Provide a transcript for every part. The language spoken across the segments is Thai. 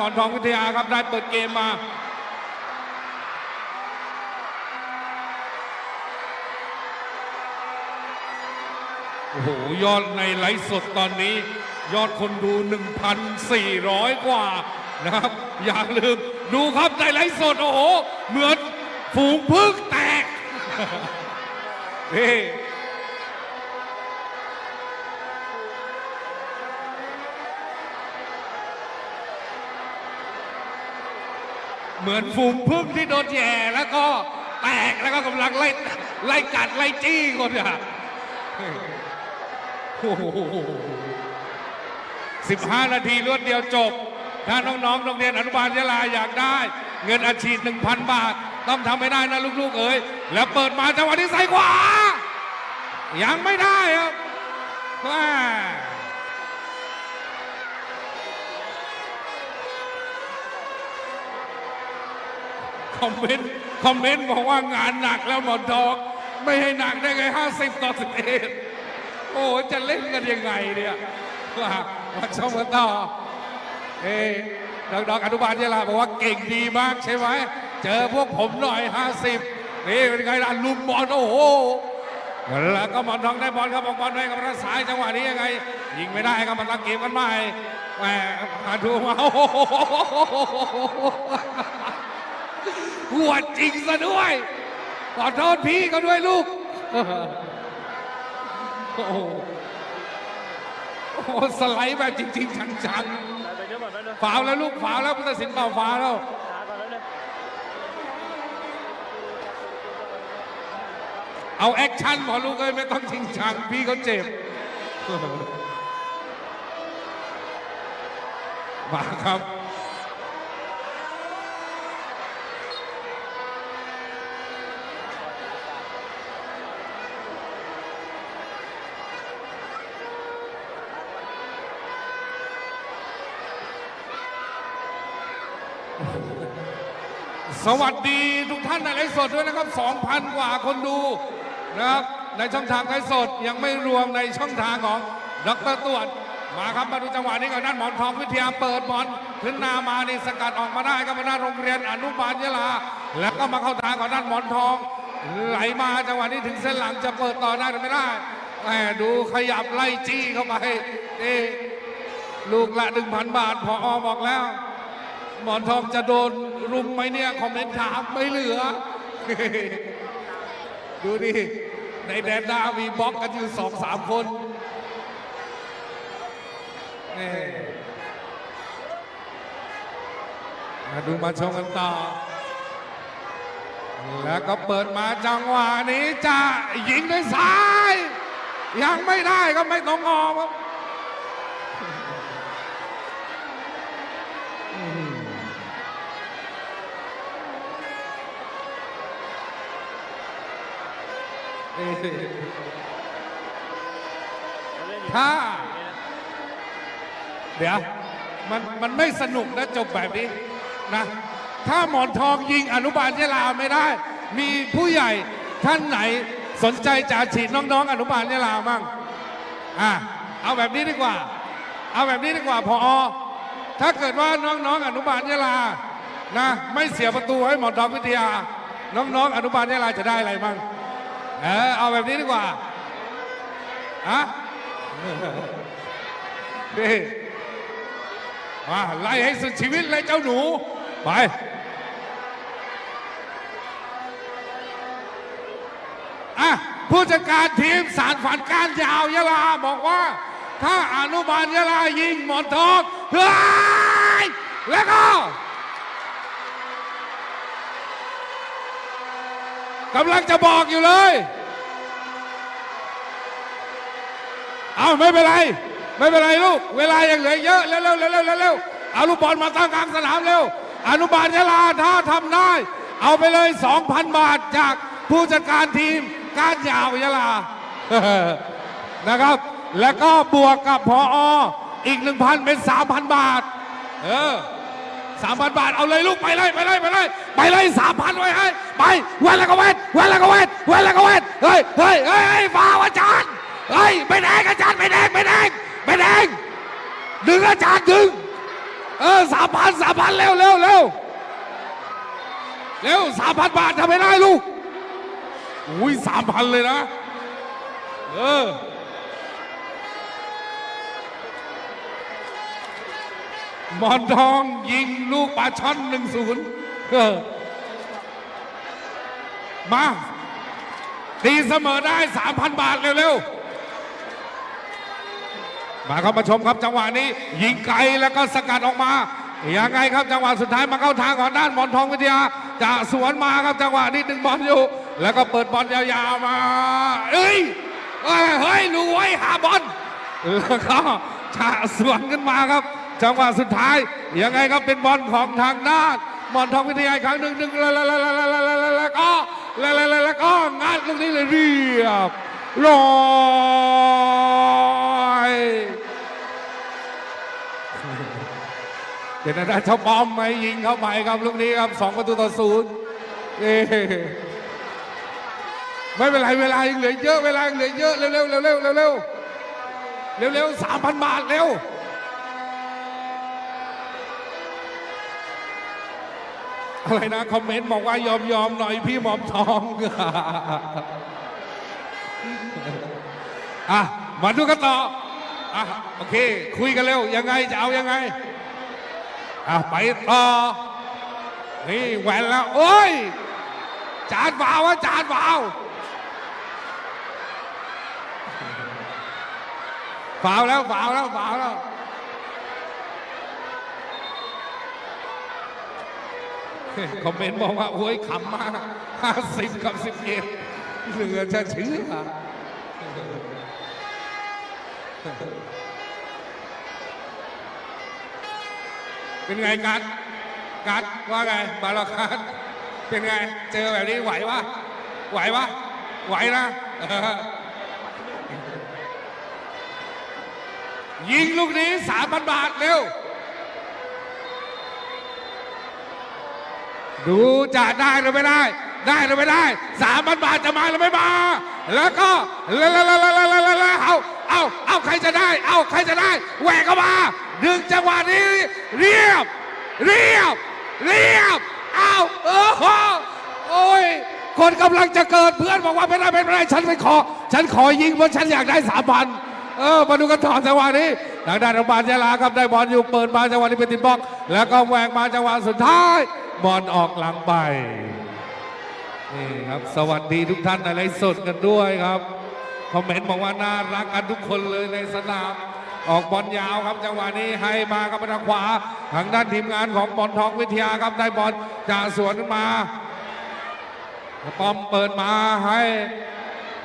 หมอนทองวิทยาครับได้เปิดเกมมาโอ้โหยอดในไลฟ์สดตอนนี้ ยอดคนดู 1,400 กว่านะครับ อย่าลืมดูครับในไลฟ์สด โอ้โห เหมือนฝูงพึ่งแตกเฮ้ เหมือนฝูงพึ่งที่โดนแย่แล้วก็แตกแล้วก็กำลังไล่ไล่กัดไล่จี้คนอะสิบห้านาทีรวดเดียวจบ ถ้าน้องๆโรงเรียนอนุบาลยะลาอยากได้ เงินอาชีพ1,000บาท ต้องทำให้ได้นะลูกๆ เอ๋ย แล้วเปิดมาจังหวะนี้ใส่ขวา ยังไม่ได้ครับ คอมเมนต์คอมเมนต์บอกว่างานหนักแล้วหมอนทองไม่ให้หนักได้ไง50ต่อ11โอ้จะเล่นกันยังไงเนี่ยว่ามาชมกันต่อเอ้น้องๆอนุบาลยะลาบอกว่าเก่งดีมากใช่ไหมเจอพวกผมหน่อย50นี่เป็นไงล่ะลุมบอลโอ้โหแล้วก็หมอนทองได้บอลครับบอลให้กับทางซ้ายจังหวะนี้ยังไง ยิงไม่ได้ครับมาตั้งเกมกันใหม่แหมมาดูมาโอ้โห หัวจริงซะด้วย ขอโทษพี่เขาด้วยลูก โอ้โหโอ้โหสไลด์แบบจริงๆจังๆไปเดี๋ยวก่อนแป๊บนึงฝาวแล้วลูกฝาวแล้วผู้ตัดสินเป่าฝาวแล้ว หาก่อนแป๊บนึงเอาแอคชั่นหมอลูกเอ้ยไม่ต้องจริงจังพี่เขาเจ็บ มาครับ สวัสดีทุกท่านในไลฟ์สดด้วยนะครับ 2,000 กว่าคนดูนะครับในช่องทางไลฟ์สดยังไม่รวมในช่องทางของดรตรวจมาครับมาดูจังหวะนี้ก่อนด้านหมอนทองวิทยาเปิดบอลขึ้นนามานี่สกัดออกมาได้ครับมาด้านโรงเรียนอนุบาลยะลา แล้วก็มาเข้าทางของด้านหมอนทอง ไหลมาจังหวะนี้ถึงเส้นหลังจะเปิดต่อได้หรือไม่ได้แหมดูขยับไล่จี้เข้าไปนี่ลูกละ1,000บาทพออบอกแล้ว หมอนทองจะโดนรุมไหมเนี่ย คอมเมนต์ถามไม่เหลือ ดูดิ ในแดนหน้ามีบล็อกกันอยู่สองสามคนนี่มาดูมาชมกันต่อ แล้วก็เปิดมาจังหวะนี้จะยิงด้วยซ้าย ยังไม่ได้ก็ไม่ต้องออครับ ถ้า เดี๋ยว มันมันไม่สนุกนะจบแบบนี้นะ ถ้าหมอนทองยิงอนุบาลยะลาไม่ได้ มีผู้ใหญ่ท่านไหนสนใจจะฉีดน้องๆ อนุบาลยะลามั่งอะเอาแบบนี้ดีกว่า เอาแบบนี้ดีกว่าพอถ้าเกิดว่าน้องๆ อนุบาลยะลานะ ไม่เสียประตูให้หมอนทองวิทยา น้องๆ อนุบาลยะลาจะได้อะไรมั่ง เออเอาแบบนี้ดีกว่าอะนี่มาไล่ให้สุดชีวิตเลยเจ้าหนู ไป อะ ผู้จัดการทีมสารฝันการยาวยะลาบอกว่า ถ้าอนุบาลยะลายิงหมอนทองเฮ้ยแล้วก็ กำลังจะบอกอยู่เลย เอาไม่เป็นไร ไม่เป็นไรลูก เวลายังเหลือเยอะเร็วเร็วเร็วเร็วเร็วเอาลูกบอลมาตั้งกลางสนามเร็ว อนุบาลยะลาถ้าทำได้ เอาไปเลย 2,000 บาทจากผู้จัดการทีมการยาวยะลานะครับ แล้วก็บวกกับพออีก 1,000 เป็น 3,000 บาท เออ สามพันบาท เอาเลยลูกไปเลยไปเลยไปเลยไปเลยสามพันไว้ให้ไปเวนแล้วก็เว้นเวนแล้วก็เว้นเวนแล้วก็เว้นเฮ้ยเฮ้ยเฮ้ยเฮ้าวอาจารย์เฮ้ยไม่แดงอาจารย์ไม่แดงไม่แดงไม่แดงดึงอาจารย์ดึงเออสามพันสามพันเร็วเร็วเร็วเร็วสามพันบาททำไม่ได้ลูกอุ้ยสามพันเลยนะ เออ หมอนทองยิงลูกปลาช่อนหนึ่งศูนย์มาตีเสมอได้สามพันบาทเร็วๆ มาครับมาชมครับจังหวะนี้ ยิงไกลแล้วก็สกัดออกมา ยังไงครับจังหวะสุดท้ายมาเข้าทางของด้านหมอนทองวิทยา จะสวนมาครับจังหวะนี้ดึงบอลอยู่ แล้วก็เปิดบอลยาวๆมา เอ้ยเอ้ยเฮ้ยรู้ไว้หาบอลแล้วก็ฉะสวนขึ้นมาครับ จังหวะสุดท้าย ยังไงครับเป็นบอลของทางด้านมอนทองวิทยาครั้งหนึ่งหนึ่งแล้วแล้วแล้วแล้วแล้วแล้วแล้วก็แล้วแล้วแล้วแล้วก็งัดลูกนี้เลยเรียบร้อยเป็นอาจารย์ชบอมไหมยิงเข้าไปครับลูกนี้ครับสองประตูต่อศูนย์ไม่เป็นไรเวลายังเหลือเยอะเวลายังเหลือเยอะเร็วเร็วเร็วเร็วเร็วเร็วเร็วสามพันบาทเร็ว อะไรนะ คอมเมนต์บอกว่ายอมยอมหน่อยพี่หมอมทองอะมาดูกันต่ออะโอเค คุยกันเร็ว ยังไงจะเอายังไงอะไปต่อ นี่แหวนแล้ว โอ้ย จานวาวะจานวาวฝาวแล้วฝาวแล้วฝาวแล้ว คอมเมนต์บอกว่าโอ้ยขำมากห้าสิบกับสิบเอ็ดเหลือจะเชื่อเป็นไงกัดกัดว่าไงบาลคัดเป็นไง เจอแบบนี้ไหวปะไหวปะไหวนะยิงลูกนี้สามพันบาทเร็ว ดูจะได้หรือไม่ได้ ได้หรือไม่ได้สามพันบาทจะมาหรือไม่มา แล้วก็แล้วแล้วแล้วแล้วแล้วแล้วเอาเอาเอาใครจะได้ เอาใครจะได้แหวกเข้ามาดึงจังหวะนี้เรียบ เรียบ เรียบ เอาโอ้โหโอ้ยคนกำลังจะเกิดเพื่อนบอกว่าไม่ได้ไม่ได้ฉันไม่ขอ ฉันขอยิงเพราะฉันอยากได้สามพันเออมาดูกันต่อจังหวะนี้ทางด้านโรงพยาบาลยะลาครับได้บอลอยู่เปิดมาจังหวะนี้เป็นติดบล็อก แล้วก็แหวกมาจังหวะสุดท้าย บอลออกหลังไปนี่ครับสวัสดีทุกท่านในไลฟ์สดกันด้วยครับคอมเมนต์บอกว่าน่ารักกันทุกคนเลยในสนาม ออกบอลยาวครับจังหวะนี้ให้มาครับทางขวาทางด้านทีมงานของบอลทองวิทยาครับได้บอลจะสวนมาปอมเปิดมาให้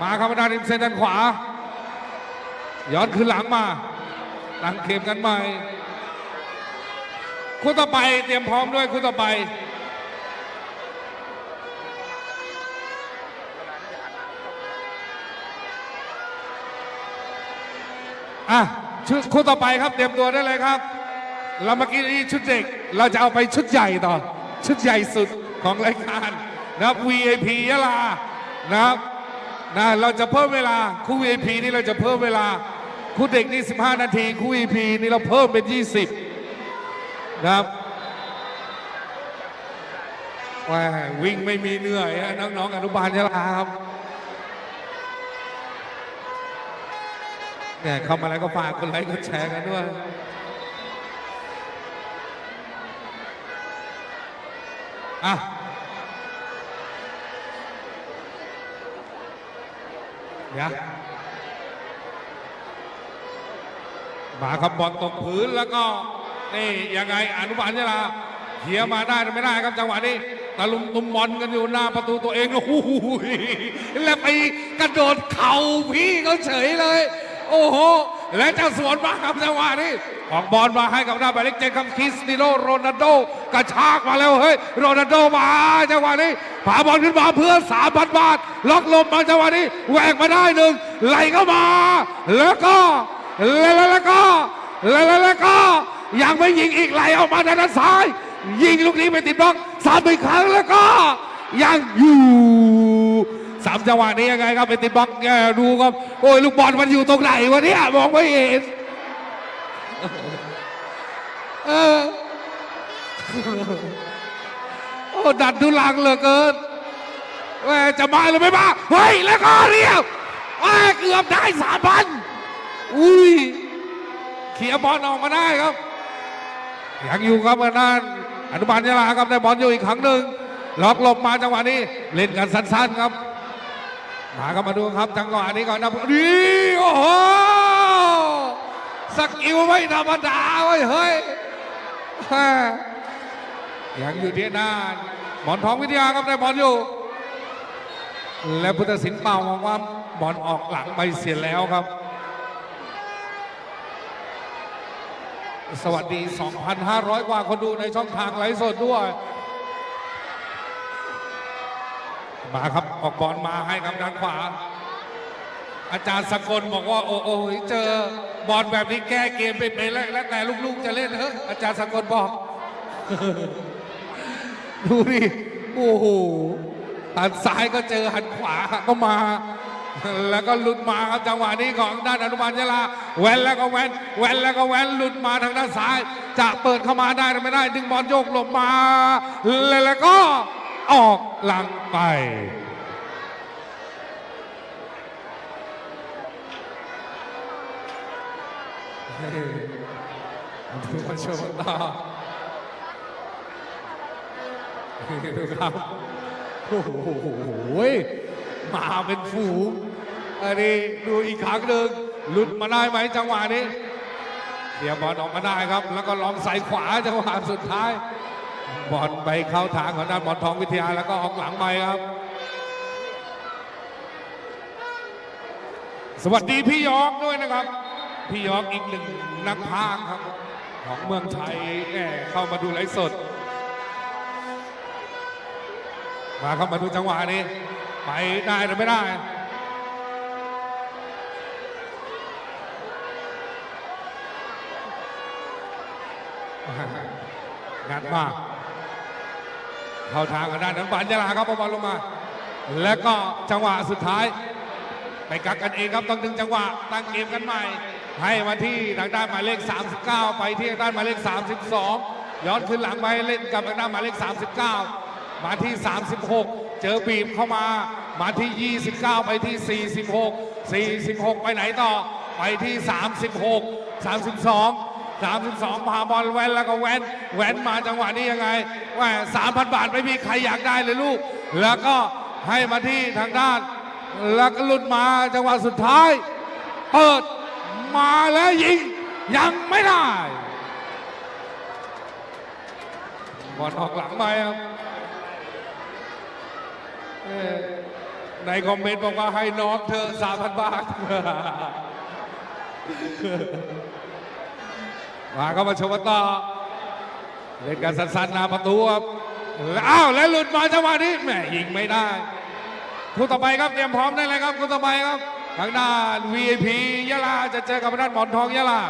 มาครับได้านริมเส้นด้านขวาย้อนขึ้นหลังมาตั้งเข็มกันใหม่ คู่ต่อไปเตรียมพร้อมด้วยคู่ต่อไป อะชุดคู่ต่อไปครับเตรียมตัวได้เลยครับ เราเมื่อกี้นี้ชุดเด็กเราจะเอาไปชุดใหญ่ต่อ ชุดใหญ่สุดของรายการนะครับ VIP ยะลานะครับนะเราจะเพิ่มเวลาคู่ VIP นี่เราจะเพิ่มเวลา คู่เด็กนี่ 15 นาที คู่ VIP นี่เราเพิ่มเป็น 20 ครับว่าวิ่งไม่มีเหนื่อยนะน้องๆอนุบาลยะลาครับเนี่ยเข้ามาแล้วก็ฝากกดไลค์กดแชร์กันด้วยอะเดี๋ยวมาครับบอลตกพื้นแล้วก็ นี่ยังไงอนุบาลยะลาเขียมาได้หรือไม่ได้ครับจังหวะนี้ตะลุมตุมบอลกันอยู่หน้าประตูตัวเองโอ้โหแล้วไปกระโดดเข่าพี่เขาเฉยเลย โอ้โห และจะสวนมาครับจังหวะนี้ออกบอลมาให้กับหน้าบาเล็กเจนครับคริสติโนโรนัลโดกระชากมาแล้วเฮ้ยโรนัลโดมาจังหวะนี้ผาบอลขึ้นมาเพื่อสามพันบาท ล็อกลมมาจังหวะนี้แหวกมาได้หนึ่งไหลเข้ามา แล้วก็แล้วแล้วก็แล้วแล้วก็ ยังไม่ยิงอีกไหลออกมาทางด้านซ้าย ยิงลูกนี้ไปติดบล็อกสามอีกครั้งแล้วก็ยังอยู่สามจังหวะนี้ยังไงครับไปติดบล็อกแกดูครับโอ้ยลูกบอลมันอยู่ตรงไหนวะเนี่ยมองไม่เห็นเออโอ้ดันทุลังเหลือเกินแหมจะมาหรือไม่มาเฮ้ยแล้วก็เรียบแหมเกือบได้สามพันอุ้ยเขียบอลออกมาได้ครับ ยังอยู่ครับทางด้านอนุบาลยะลาครับได้บอลอยู่อีกครั้งหนึ่งล็อกหลบมาจังหวะนี้ เล่นกันสั้นๆครับมาครับมาดูครับจังหวะนี้ก่อนนะนี่โอ้โหสกิลไม่ธรรมดาเว้ยเฮ้ยยังอยู่ที่ด้านหมอนทองวิทยาครับได้บอลอยู่ และพุทธศิลป์เป่ามองว่าบอลออกหลังไปเสียแล้วครับ สวัสดี 2,500 กว่าคนดูในช่องทางไลฟ์สดด้วย มาครับออกบอลมาให้ครับด้านขวา อาจารย์สกลบอกว่า โอ้โอ้ยเจอบอลแบบนี้แก้เกมไปไปแล้วแล้วแต่ลูกๆจะเล่นเฮ้อาจารย์สกลบอก ดูดิโอ้โหหันซ้ายก็เจอหันขวาก็มา แล้วก็หลุดมาครับจังหวะนี้ของด้านอนุบาลยะลาแวนแล้วก็แวน แวนแล้วก็แวนหลุดมาทางด้านซ้าย จะเปิดเข้ามาได้หรือไม่ได้ ดึงบอลโยกหลบมา แล้วก็ออกหลังไปดูมาชมต่อดูครับโอ้โหมาเป็นฝูงอันนี้ดูอีกครั้งหนึ่งหลุดมาได้ไหมจังหวะนี้ เดี๋ยวบอลออกมาได้ครับ แล้วก็ลองใส่ขวาจังหวะสุดท้าย บอลไปเข้าทางของด้านบอลทองวิทยาแล้วก็ออกหลังไปครับ สวัสดีพี่ยอกด้วยนะครับ พี่ยอกอีกหนึ่งนักพากครับ ของเมืองไทยแหมเข้ามาดูไลฟ์สด มาเข้ามาดูจังหวะนี้ ไปได้หรือไม่ได้ งัดมาก เข้าทางกับด้านนั้นบันยาลาครับบอลลงมา แล้วก็จังหวะสุดท้าย ไปกักกันเองครับต้องดึงจังหวะตั้งเกมกันใหม่ ให้มาที่ทางด้านหมายเลข 39 ไปที่ทางด้านหมายเลข 32 ย้อนขึ้นหลังไปเล่นกับทางด้านหมายเลข 39 มาที่ 36 เจอบีบเข้ามา มาที่ 29 ไปที่ 46 46 ไปไหนต่อไปที่ 36 32 32 พาบอลแวนแล้วก็แวนแวนมาจังหวะนี้ยังไงว่า3,000 บาทไม่มีใครอยากได้เลยลูก แล้วก็ให้มาที่ทางด้าน แล้วก็หลุดมาจังหวะสุดท้าย เปิดมาแล้วยิง ยังไม่ได้บอลออกหลังไปครับในคอมเมนต์บอกว่าให้น้องเธอสามพันบาท มาเข้ามาชมต่อเล่นกันสั้นๆหน้าประตูครับอ้าวแล้วหลุดมาจังหวะนี้แหมยิงไม่ได้คู่ต่อไปครับเตรียมพร้อมได้เลยครับคู่ต่อไปครับทางด้าน VIP ยะลาจะเจอกับทางด้านหมอนทองยะลา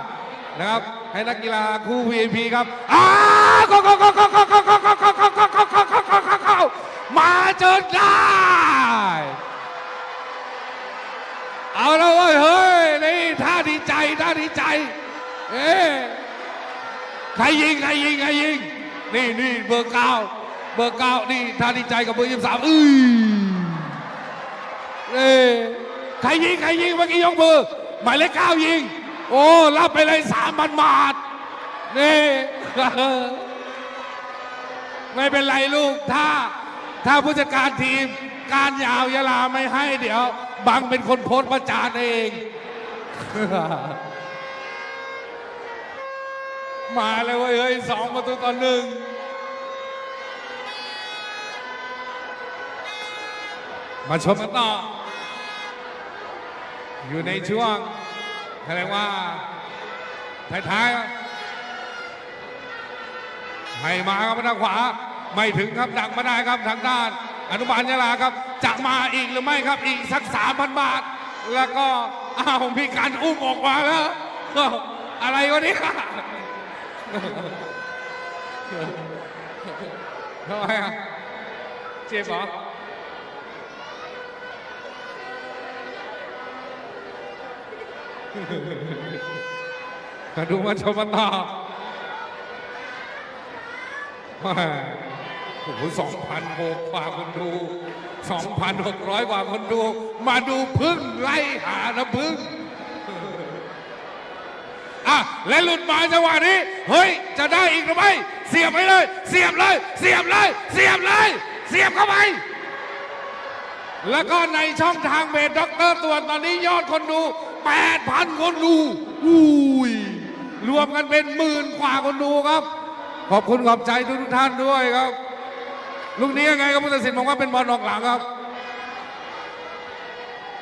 นะครับให้นักกีฬาคู่ VIP ครับอ้าวเข้าเข้าเข้าเข้าเข้าเข้าเข้าเข้าเข้าเข้าเข้าเข้าเข้าเข้าเข้าเข้ามาจนได้ เอาแล้วเว้ยเฮ้ยนี่ท่าดีใจท่าดีใจ เอ๊ะ ใครยิงใครยิงใครยิง นี่นี่เบอร์เก้าเบอร์เก้านี่ท่าดีใจกับเบอร์ยี่สิบสามอื้อเอ้ยใครยิงใครยิงเมื่อกี้ยกมือหมายเลขเก้ายิง โอ้รับไปเลยสามพันบาทนี่ไม่เป็นไรลูกถ้าถ้าผู้จัดการทีม การยาวยาลาไม่ให้เดี๋ยว บังเป็นคนโพสต์ประจานเอง มาเลยเว้ยเฮ้ยสองประตูต่อหนึ่งมาชมกันต่อ อยู่ในช่วงแสดงว่า ท้ายๆให้มาครับทางขวา ไม่ถึงครับดักมาได้ครับทางด้าน อนุบาลยาลาครับ จะมาอีกหรือไม่ครับอีกสักสามพันบาท แล้วก็อ้าวมีการอุ้มออกมาแล้ว อะไรวะเนี่ย ทำไมอะเจ็บเหรอมาดูมาชมกันต่อแม่โอ้โหสองพันหกกว่าคนดูสองพันหกร้อยว่าคนดู มาดูพึ่งไล่หานะพึ่ง และหลุดมาจังหวะนี้ เฮ้ย จะได้อีกหรือไม่เสียบไปเลย เสียบเลย เสียบเลย เสียบเลย เสียบเข้าไป แล้วก็ในช่องทางเบสด็อกเตอร์ตวนตอนนี้ยอดคนดู 8,000 คนดูอุ้ยรวมกันเป็นหมื่นกว่าคนดูครับ ขอบคุณขอบใจทุกทุกท่านด้วยครับ ลูกนี้ยังไงครับผู้ตัดสินบอกว่าเป็นบอลออกหลังครับ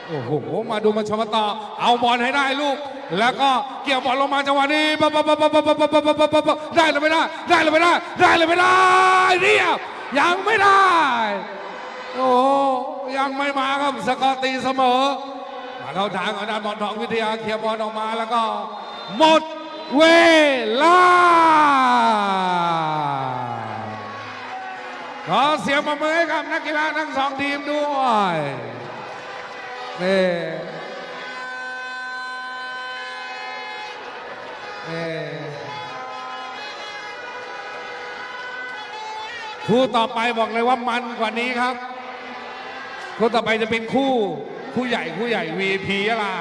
โอ้โห มาดูมาชมกันต่อ เอาบอลให้ได้ลูก แล้วก็เกี่ยวบอลลงมาจังหวะนี้ปั๊บปั๊บปั๊บปั๊บปั๊บปั๊บปั๊บปั๊บปั๊บปั๊บได้หรือไม่ได้ ได้หรือไม่ได้ ได้หรือไม่ได้เรียบยังไม่ได้ โอ้ยังไม่มาครับสกอร์ตีเสมอมาเข้าทางของด้านบอลทองวิทยาเคลียบอลออกมาแล้วก็หมดเวลา ขอเสียงประมือให้กับนักกีฬาทั้งสองทีมด้วยนี่ คู่ต่อไปบอกเลยว่ามันกว่านี้ครับ คู่ต่อไปจะเป็นคู่ คู่ใหญ่คู่ใหญ่ VP ยะลา